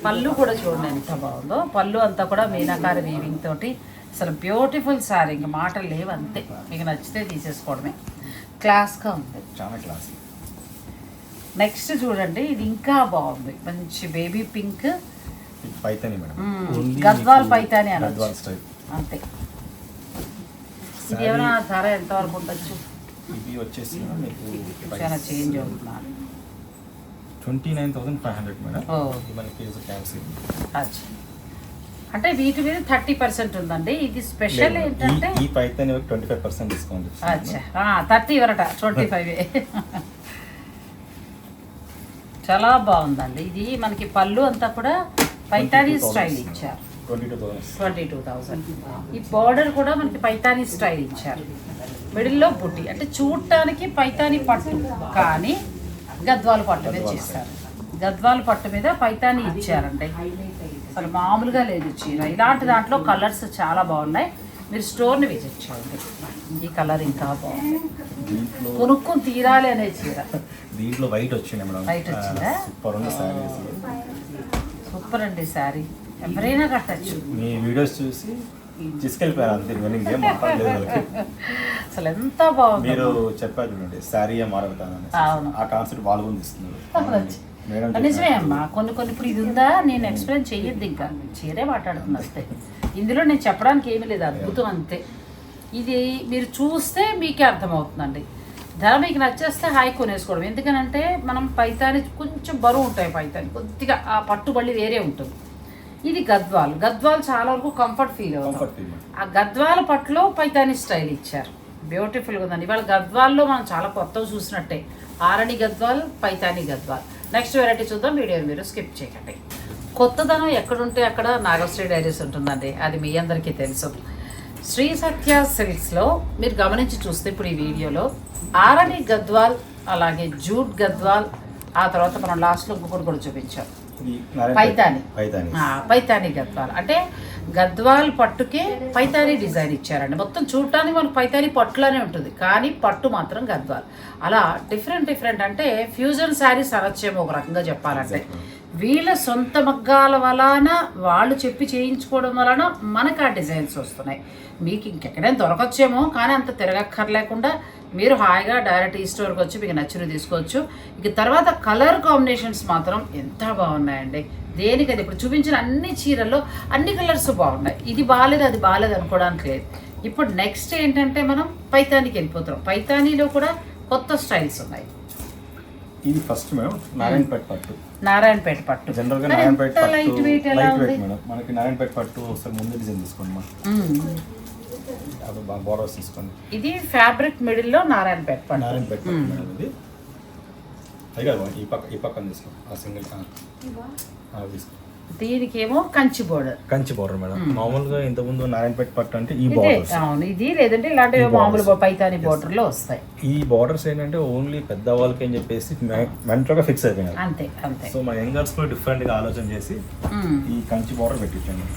Speaker 1: పళ్ళు కూడా చూడండి ఎంత బాగుందో. పళ్ళు అంతా కూడా మీనాకారి వీవింగ్ తోటి. అసలు బ్యూటిఫుల్ సారీ ఇంక మాటలు లేవు అంతే మీకు నచ్చితే తీసేసుకోవడమే. క్లాస్గా ఉంది.
Speaker 2: చాలా క్లాస్
Speaker 1: నెక్స్ట్ చూడండి ఇది ఇంకా బాగుంది. మంచి baby pink.
Speaker 2: Paithani madam.
Speaker 1: Gadwal Paithani అనొచ్చు.
Speaker 2: గద్వాల్ స్టైల్.
Speaker 1: అంతే. ఇది ఏమైనా ధర ఎంతవరకు ఉండొచ్చు?
Speaker 2: ఇవి వచ్చేసి మీకు
Speaker 1: చాలా change
Speaker 2: twenty nine thousand five hundred madam. ఇది మనకి క్యాన్సీ
Speaker 1: అంటే వీటి మీద థర్టీ పర్సెంట్ ఉందండి. ఇది స్పెషల్ ఏంటంటే
Speaker 2: ఈ Paithani twenty five percent discount
Speaker 1: thirty ఇవరట twenty five చాలా బాగుందండి. ఇది మనకి పళ్ళు అంతా కూడా పైతానీ స్టైల్ ఇచ్చారు.
Speaker 2: ట్వంటీ టూ థౌసండ్
Speaker 1: ఈ బార్డర్ కూడా మనకి పైతానీ స్టైల్ ఇచ్చారు. మిడిల్లో బుట్టి అంటే చూడటానికి పైతానీ పట్టు కానీ గద్వాల పట్టు మీద చేస్తారు గద్వాల పట్టు మీద పైతానీ ఇచ్చారండి. అసలు మామూలుగా లేదు చీర. ఇలాంటి దాంట్లో కలర్స్ చాలా బాగున్నాయి. మీరు స్టోర్ని విజిట్ చేయండి. ఈ కలర్ ఇంకా బాగుంది.
Speaker 2: దీంట్లో
Speaker 1: కొనుక్కొని తీరాలి అనే చీర.
Speaker 2: దీంట్లో వైట్ వచ్చింది మేడం.
Speaker 1: White వచ్చిందా?
Speaker 2: సూపర్ ఉంది సారీస్
Speaker 1: సూపర్ అండి శారీ. ఎవరైనా కట్టచ్చు.
Speaker 2: మీ వీడియోస్ చూసి తీసుకెళ్ళిపోయారు అంతే. నేను ఇంకేం మాట్లాడలేదు వాళ్ళకి.
Speaker 1: అసలు ఎంత బాగుంది.
Speaker 2: మీరు చెప్పారు చూడండి శారీ మాట్లాడతానని
Speaker 1: అవును.
Speaker 2: ఆ కాన్సెప్ట్ ఇస్తున్నారు
Speaker 1: నిజమే అమ్మా. కొన్ని కొన్ని ఇప్పుడు ఇది ఉందా? నేను ఎక్స్ప్లెయిన్ చెయ్యొద్దు ఇంకా. చీరే మాట్లాడుతున్నా అంతే. ఇందులో నేను చెప్పడానికి ఏమీ లేదు అద్భుతం అంతే. ఇది మీరు చూస్తే మీకే అర్థమవుతుందండి. ధర మీకు నచ్చేస్తే హాయి కొనేసుకోవడం. ఎందుకనంటే మనం పైతాని కొంచెం బరువు ఉంటాయి పైతాని. కొద్దిగా ఆ పట్టుబడి వేరే ఉంటుంది. ఇది గద్వాల్. గద్వాల్ చాలా వరకు కంఫర్ట్ ఫీల్ అవుతాం
Speaker 2: కంఫర్ట్ ఫీల్
Speaker 1: ఆ గద్వాల పట్టులో పైతాని స్టైల్ ఇచ్చారు. బ్యూటిఫుల్గా ఉందండి. ఇవాళ గద్వాల్లో మనం చాలా కొత్తవి చూసినట్టే. ఆరణి గద్వాల్ పైతాని గద్వాల్. నెక్స్ట్ వెరైటీ చూద్దాం. వీడియో మీరు స్కిప్ చేయకండి. కొత్తదనం ఎక్కడుంటే అక్కడ నాగశ్రీ డైరీస్ ఉంటుందండి. అది మీ అందరికీ తెలుసు. శ్రీ సత్య సిల్క్స్లో మీరు గమనించి చూస్తే ఇప్పుడు ఈ వీడియోలో ఆరణి గద్వాల్ అలాగే జూట్ గద్వాల్ ఆ తర్వాత మనం లాస్ట్లో ఇంకొకటి కూడా చూపించాం. పైతాని.
Speaker 2: పైతాని.
Speaker 1: గద్వాల్. అంటే గద్వాల్ పట్టుకే పైతాని డిజైన్ ఇచ్చారండి. మొత్తం చూడటానికి మనకు పైతాని పట్టులానే ఉంటుంది. కానీ పట్టు మాత్రం గద్వాల్. అలా డిఫరెంట్ డిఫరెంట్ అంటే ఫ్యూజన్ శారీస్ అనొచ్చేమో ఒక రకంగా చెప్పాలంటే. వీళ్ళ సొంత మగ్గాల వలన వాళ్ళు చెప్పి చేయించుకోవడం వలన మనకు ఆ డిజైన్స్ వస్తున్నాయి. మీకు ఇంకెక్కడైనా దొరకచ్చేమో కానీ అంత తిరగక్కర్లేకుండా మీరు హాయిగా డైరెక్ట్ ఈ స్టోర్కి వచ్చి మీకు నచ్చినవి తీసుకోవచ్చు. ఇక తర్వాత కలర్ కాంబినేషన్స్ మాత్రం ఎంత బాగున్నాయండి. దేనికది ఇప్పుడు చూపించిన అన్ని చీరల్లో అన్ని కలర్స్ బాగున్నాయి. ఇది బాగాలేదు అది బాగాలేదు అనుకోవడానికి లేదు. ఇప్పుడు నెక్స్ట్ ఏంటంటే మనం పైతానికి వెళ్ళిపోతున్నాం. పైతానీలో కూడా కొత్త స్టైల్స్ ఉన్నాయి.
Speaker 2: ఇది ఫస్ట్ మేడం నారాయణపేట పట్టు.
Speaker 1: నారాయణపేట పట్టు. జనరల్గా
Speaker 2: నారాయణపేట పట్టు
Speaker 1: లైట్ వెయిట్
Speaker 2: మేడం. మనకి నారాయణపేట పట్టు ఒకసారి ముందు డిజైన్ తీసుకోండి. అది బాగా బోర్డర్స్ తీసుకోండి.
Speaker 1: ఇది ఫ్యాబ్రిక్ మిడిల్లో నారాయణపేట పట్టు.
Speaker 2: నారాయణపేట పట్టు మేడం ఇది. అది కాదు ఈ పక్క ఈ పక్కన తీసుకోండి. ఆ సింగిల్ తీసుకోండి.
Speaker 1: దీనికేమో Kanchi border
Speaker 2: Kanchi border madam. మామూలుగా ఇంతకుముందు నారాయణపేట పట్టు అంటే ఈ
Speaker 1: ఇదే
Speaker 2: బోర్డర్స్
Speaker 1: అవును ఇది లేదంటే ఇలాంటి మామూలు. పైతాని బోర్డర్లో వస్తాయి.
Speaker 2: ఈ బోర్డర్స్ ఏంటంటే ఓన్లీ పెద్ద వాళ్ళకి అని చెప్పేసి మెంటల్గా ఫిక్స్ అయిపోయినారు
Speaker 1: అంతే అంతే.
Speaker 2: సో మన యంగర్స్ కూడా డిఫరెంట్గా ఆలోచన చేసి. ఈ కంచి బోర్డర్ పెట్టించండి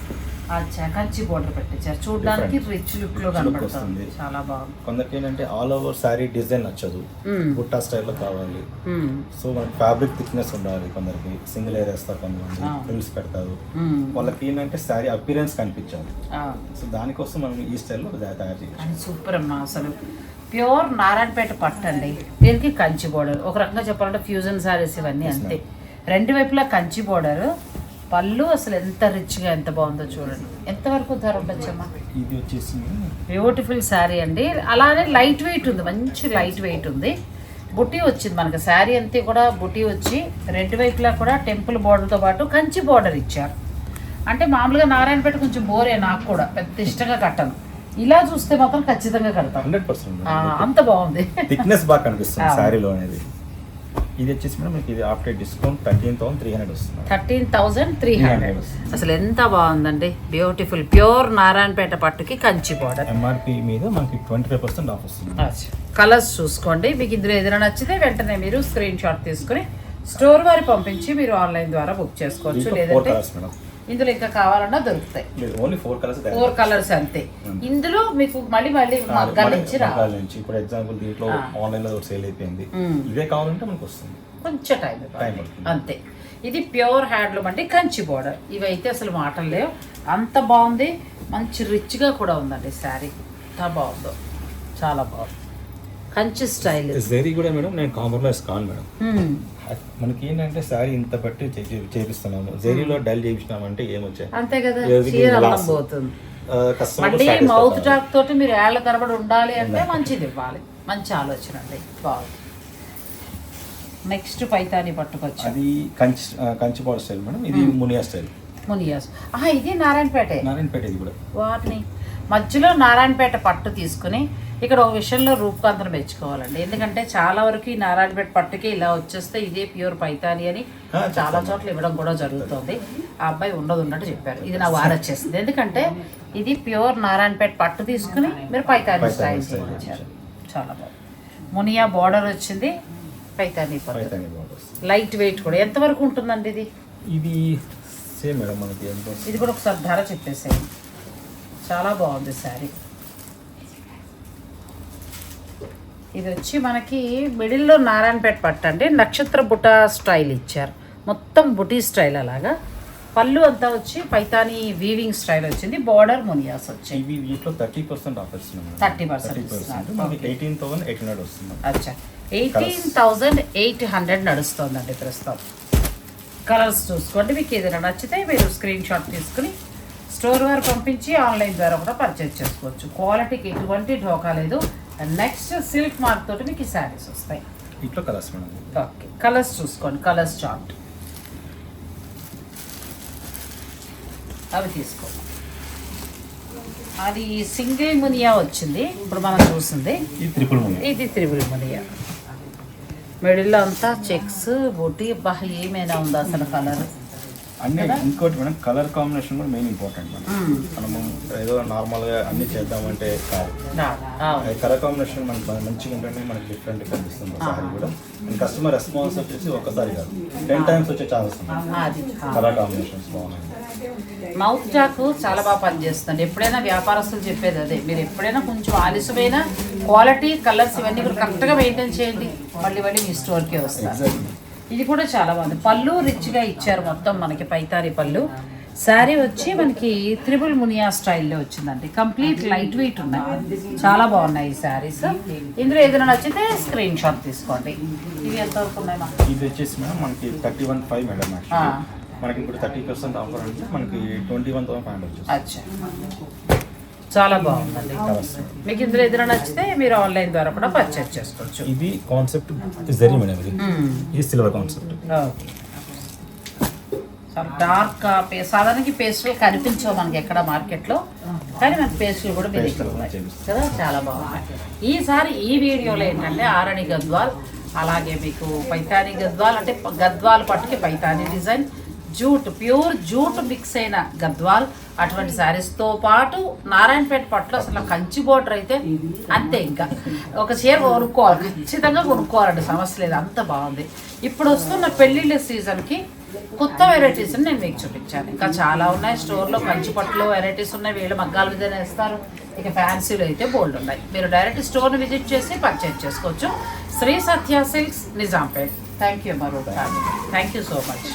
Speaker 1: అచ్చా కంచి బోర్డర్ పెట్టించారు. చూడడానికి. రిచ్
Speaker 2: లుక్లో
Speaker 1: కనబడుతుంది. చాలా బాగుంది.
Speaker 2: కొందరికి ఏంటంటే ఆల్ ఓవర్ శారీ డిజైన్ నచ్చదు.
Speaker 1: మ్మ్.
Speaker 2: బుట్టా స్టైల్లో కావాలి. సో మనకి ఫ్యాబ్రిక్ థిక్నెస్ ఉండాలి కొందరికి. సింగిల్ ఏర్ వేస్తారు కొంతమంది. ఫ్రిల్స్ పెడతారు.
Speaker 1: మ్మ్.
Speaker 2: వాళ్ళకి ఏంటంటే శారీ అపీరెన్స్ కనిపించాలి సో దానికోసం మనం ఈ స్టైల్లో తయారు చేయాలి
Speaker 1: సూపర్ అమ్మా అసలు. ప్యూర్ నారాయణపేట పట్టు అండి. దీనికి కంచి బోర్డర్ ఒక రకంగా చెప్పాలంటే ఫ్యూజన్ సారీస్ ఇవన్నీ అంతే. రెండు వైపులా కంచి బోర్డర్ పళ్ళు అసలు ఎంత రిచ్గా ఎంత బాగుందో చూడండి. ఎంతవరకు ధర ఉండొచ్చమ్మా
Speaker 2: ఇది వచ్చేసి
Speaker 1: బ్యూటిఫుల్ శారీ అండి. అలానే లైట్ వెయిట్ ఉంది మంచి లైట్ వెయిట్ ఉంది. బుట్టి వచ్చింది మనకి. శారీ అంతే కూడా బుట్టి వచ్చి రెండు వైపులా కూడా టెంపుల్ బోర్డర్తో పాటు కంచి బోర్డర్ ఇచ్చారు. అంటే మామూలుగా నారాయణపేట కొంచెం బోరే నాకు కూడా. పెద్ద ఇష్టంగా కట్టను. ఇలా చూస్తే మాత్రం ఖచ్చితంగా కడతాం
Speaker 2: హండ్రెడ్ పర్సెంట్
Speaker 1: ఆ, అంత బాగుంది.
Speaker 2: థిక్నెస్ బాగా కనిపిస్తుంది. శారీలో అనేది. ఇది వచ్చేసి మేడం మీకు ఇది after discount thirteen thousand three hundred వస్తుంది.
Speaker 1: Thirteen thousand three hundred. అసలు ఎంత బాగుందండి. బ్యూటిఫుల్ ప్యూర్ నారాయణపేట పట్టుకి కంచి బోర్డర్
Speaker 2: ఎంఆర్పి మీద మనకి ట్వంటీ ఫైవ్ పర్సెంట్ ఆఫ్ వస్తుంది
Speaker 1: కలర్స్ చూసుకోండి. మీకు ఇందులో ఏదైనా నచ్చితే వెంటనే మీరు స్క్రీన్ షాట్ తీసుకుని స్టోర్ వారి పంపించి మీరు ఆన్లైన్ ద్వారా బుక్ చేసుకోవచ్చు. లేదంటే ఇందులో ఇంకా కావాలన్నా దొరుకుతాయి.
Speaker 2: Only four colours
Speaker 1: four colours అంతే. ఇందులో మీకు మళ్ళీ మళ్ళీ మగ్గాల నుంచి
Speaker 2: ఇప్పుడు ఎగ్జాంపుల్ దీంట్లో. ఆన్లైన్లో సేల్ అయిపోయింది.
Speaker 1: మ్మ్.
Speaker 2: ఇదే కావాలంటే మనకు వస్తుంది.
Speaker 1: కొంచెం టైం. అంతే. ఇది ప్యూర్ హ్యాండ్లూమ్ అంటే కంచి బోర్డర్ ఇవైతే అసలు మాటలు లేవు. అంత బాగుంది. మంచి రిచ్గా కూడా ఉందండి శారీ. ఎంత బాగుందో. చాలా బాగుంది. కంచి స్టైల్
Speaker 2: జరీ కూడా మేడం నేను కాంప్రమైజ్ కాను మేడం. మనకి ఏంటంటే సారీ ఇంత చే- చేపిస్తున్నాము. జరీలో డల్ చేపించినామంటే ఏమొచ్చాయి?
Speaker 1: అంతే కదా మళ్ళీ మౌత్ టాక్ తోటి మీరు ఏళ్ళ తరబడి ఉండాలి అంటే మంచిది ఇవ్వాలి. మంచి ఆలోచన అండి. బాగుంది. నెక్స్ట్ పైతాని పట్టుకొచ్చాం.
Speaker 2: అది Kanchi Kanchi body style madam. ఇది మునియా స్టైల్
Speaker 1: మునియాస్. ఆహా ఇది నారాయణపేటే.
Speaker 2: నారాయణపేట ఇది కూడా.
Speaker 1: వాటిని మధ్యలో నారాయణపేట పట్టు తీసుకుని ఇక్కడ ఒక విషయంలో రూపకాంతరం మెచ్చుకోవాలండి. ఎందుకంటే చాలా వరకు ఈ నారాయణపేట పట్టుకి ఇలా వచ్చేస్తే ఇదే ప్యూర్ పైతాని అని చాలా చోట్ల ఇవ్వడం కూడా జరుగుతుంది. ఆ అబ్బాయి ఉండదు ఉన్నట్టు చెప్పారు. ఇది నా వారు వచ్చేసింది. ఎందుకంటే ఇది ప్యూర్ నారాయణపేట పట్టు తీసుకుని మీరు పైతాని చేయించారు చాలా బాగుంది. మునియా బార్డర్ వచ్చింది. పైతాని లైట్ వెయిట్ కూడా. ఎంతవరకు ఉంటుందండి ఇది?
Speaker 2: ఇది సేమ్ మేడం మనకి
Speaker 1: ఇది కూడా ఒకసారి ధర చెప్పేసేయండి. చాలా బాగుంది శారీ. ఇది వచ్చి మనకి మిడిల్లో నారాయణపేట పట్టు అండి. నక్షత్ర బుటా స్టైల్ ఇచ్చారు. మొత్తం బుటీ స్టైల్ అలాగా. పళ్ళు అంతా వచ్చి పైతాని వీవింగ్ స్టైల్ వచ్చింది. బార్డర్ మునియాస్ వచ్చాయి.
Speaker 2: ఇవి వీటిలో థర్టీ పర్సెంట్ ఆఫర్ ఇస్తున్నాం
Speaker 1: 30%
Speaker 2: thirty. Eighteen thousand eight hundred వస్తుంది.
Speaker 1: అచ్చా. ఎయిటీన్ ఎయిట్ హండ్రెడ్ నడుస్తుందండి ప్రస్తుతం. కలర్స్ చూసుకోండి. మీకు ఏదైనా నచ్చితే మీరు స్క్రీన్ షాట్ తీసుకుని స్టోర్ వారు పంపించి ఆన్లైన్ ద్వారా కూడా పర్చేజ్ చేసుకోవచ్చు. క్వాలిటీకి ఎటువంటి ఢోకా లేదు. నెక్స్ట్ సిల్క్ మార్క్ తోటి మీకు ఈ శారీస్ వస్తాయి.
Speaker 2: ఇట్లా కలర్స్ మేడం.
Speaker 1: ఓకే కలర్స్ చూసుకోండి కలర్స్ చార్ట్ అవి తీసుకోండి. అది సింగిల్ మునియా వచ్చింది ఇప్పుడు మనం చూసింది.
Speaker 2: ఇది త్రిపుల్
Speaker 1: మునియా. మిడిల్లో అంతా చెక్స్ బొట్టి బా ఏమైనా ఉందా అసలు కలర్
Speaker 2: అన్ని ఇంకోటి మేడం కలర్ కాంబినేషన్ కూడా మెయిన్ ఇంపార్టెంట్ మేడం. మనము ఏదో నార్మల్గా అన్ని చేద్దామంటే కాదు. కలర్ కాంబినేషన్ మనకి మంచిగా ఉంటేనే మనకి డిఫరెంట్ కనిపిస్తుంది సారీ కూడా. కస్టమర్ రెస్పాన్స్ వచ్చేసి ఒక్కసారి కాదు. టెన్ టైమ్స్ వచ్చే ఛాన్సెస్ కలర్ కాంబినేషన్స్ బాగున్నాయి.
Speaker 1: మౌత్ టాక్ చాలా బాగా పనిచేస్తుంది. ఎప్పుడైనా వ్యాపారస్తులు చెప్పేది అదే. మీరు ఎప్పుడైనా కొంచెం ఆలస్యమైన క్వాలిటీ కలర్స్ ఇవన్నీ కూడా కరెక్ట్గా మెయింటైన్ చేయండి. మళ్ళీ మళ్ళీ మీ స్టోర్కే వస్తారు
Speaker 2: ఎగ్జాక్ట్లీ
Speaker 1: ఇది కూడా చాలా బాగుంది. పళ్ళు రిచ్గా ఇచ్చారు మొత్తం మనకి పైతారి పళ్ళు. శారీ వచ్చి మనకి త్రిబుల్ మునియా స్టైల్లో వచ్చిందండి. కంప్లీట్ లైట్ వెయిట్ ఉన్నాయి. చాలా బాగున్నాయి ఈ శారీస్. ఇందులో ఏదైనా నచ్చితే స్క్రీన్ షాట్ తీసుకోండి. ఇవి ఎంతవరకు ఉన్నాయి
Speaker 2: ఇది వచ్చేసి మేడం మనకి థర్టీ వన్ ఫైవ్ మేడం మనకి ఇప్పుడు థర్టీ పర్సెంట్ ఆఫర్ అంటే మనకి twenty one thousand five hundred
Speaker 1: అచ్చా. చాలా బాగుందండి మీకు ఇందులో ఏదైనా నచ్చితే మీరు ఆన్లైన్ ద్వారా కూడా పర్చేస్ చేసుకోవచ్చు.
Speaker 2: ఇది కాన్సెప్ట్ జరీ మేడం ఇది.
Speaker 1: మ్మ్.
Speaker 2: ఇది సిల్వర్ కాన్సెప్ట్
Speaker 1: ఓకే చాలా డార్క్ సాధారణకి పేస్టులు కనిపించవు మనకి ఎక్కడ మార్కెట్లో కానీ మనకి పేస్టులు కూడా మీరు ఉన్నాయి కదా చాలా బాగున్నాయి ఈసారి ఈ వీడియోలో ఏంటంటే ఆరణి గద్వాల్ అలాగే మీకు పైతాని గద్వాల్ అంటే Gadwal పట్టుకి Paithani design jute pure jute mix అయిన గద్వాల్. అటువంటి శారీస్తో పాటు నారాయణపేట పట్టులో అసలు కంచి బోర్డర్ అయితే అంతే ఇంకా. ఒక చీర కొనుక్కోవాలి ఖచ్చితంగా కొనుక్కోవాలండి సమస్య లేదు అంత బాగుంది. ఇప్పుడు వస్తున్న పెళ్ళిళ్ళ సీజన్కి కొత్త వెరైటీస్ నేను మీకు చూపించాను. ఇంకా చాలా ఉన్నాయి స్టోర్లో కంచి పట్టులో వెరైటీస్ ఉన్నాయి వీళ్ళు మగ్గాల మీద వేస్తారు. ఇక ఫ్యాన్సీలు అయితే బోల్డ్ ఉన్నాయి. మీరు డైరెక్ట్ స్టోర్ని విజిట్ చేసి పర్చేజ్ చేసుకోవచ్చు. Sri Satya silks Nizampet. Thank you మరో థ్యాంక్ యూ సో మచ్